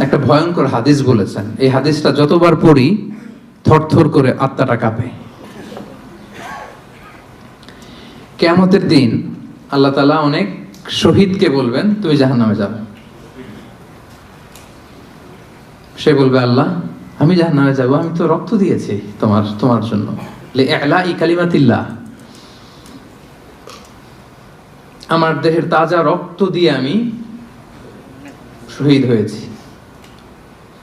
একটা ভয়ঙ্কর হাদিস বলেছেন। এই হাদিসটা যতবার পড়ি, থরথর করে আত্মাটা কাঁপে। কেয়ামতের দিন আল্লাহ তালা অনেক শহীদকে বলবেন তুমি জাহান নামে যাবে। সে বলবে, আল্লাহ, আমি জাহান নামে যাব, আমি তো রক্ত দিয়েছি তোমার তোমার জন্য। ই কালিমাতিল্লাহ। আমার দেহের তাজা রক্ত দিয়ে আমি শহীদ হয়েছি।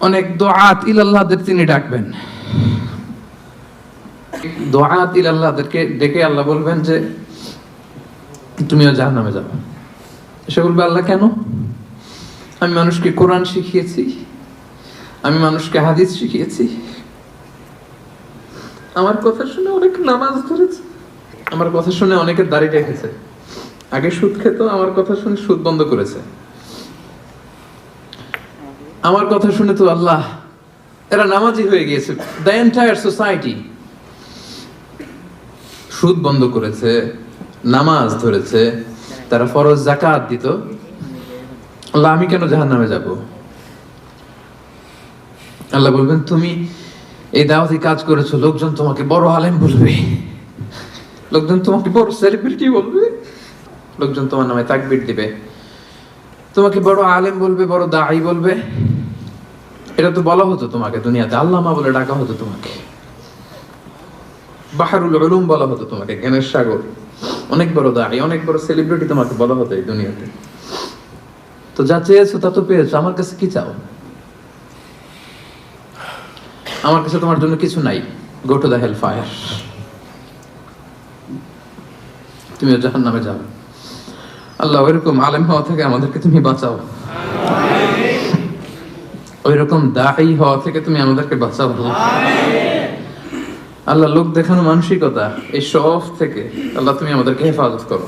অনেক দোয়াত ইলাল্লাহদের তিনি ডাকবেন। দোয়াত ইলাল্লাহদেরকে ডেকে আল্লাহ বলবেন যে, তুমিও জাহান্নামে যাবে সে বলবে, আল্লাহ, কেন? আমি মানুষকে কোরআন শিখিয়েছি, আমি মানুষকে হাদিস শিখিয়েছি। আমার কথা শুনে অনেক নামাজ ধরেছে। আমার কথা শুনে অনেকের দাড়ি রেখেছে আগে সুদ খেত, আমার কথা শুনে সুদ বন্ধ করেছে। আমার কথা শুনে তো আল্লাহ, এরা নামাজি হয়ে গিয়েছে। দ্য এন্টায়ার সোসাইটি সুদ বন্ধ করেছে, নামাজ ধরেছে, তারা ফরজ জাকাত দিত। আল্লাহ, আমি কেন জাহান নামে যাব? আল্লাহ বলবেন, তুমি এই দাওয়াতি কাজ করেছ, লোকজন তোমাকে বড় আলেম বলবে। লোকজন তোমাকে বড় সেলিব্রিটি বলবে। লোকজন তোমার নামে তাকবির দিবে। তোমাকে বড় আলেম বলবে, বড় দাই বলবে। এটা তো বলা হতো তোমাকে দুনিয়াতে। আল্লামা বলে ডাকা হতো তোমাকে। বাহারুল উলুম বলা হতো তোমাকে, জ্ঞানের সাগর। অনেক বড় দাঁড়ি অনেক বড় সেলিব্রিটি তোমাকে বলা হতো এই দুনিয়াতে। তো যা চেয়েছো, তা তো পেয়েছ। আমার কাছে কি চাও? আমার কাছে তোমার জন্য কিছু নাই। Go to the hell fire তুমিও জাহান নামে যাও আল্লাহ ওইরকম আলেম হওয়া থেকে আমাদেরকে তুমি বাঁচাও। ওই রকম দায়ী হওয়া থেকে তুমি আমাদেরকে বাঁচাও। আল্লাহ। আল্লাহ লোক দেখানো মানসিকতা এই সব থেকে আল্লাহ তুমি আমাদেরকে হেফাজত করো।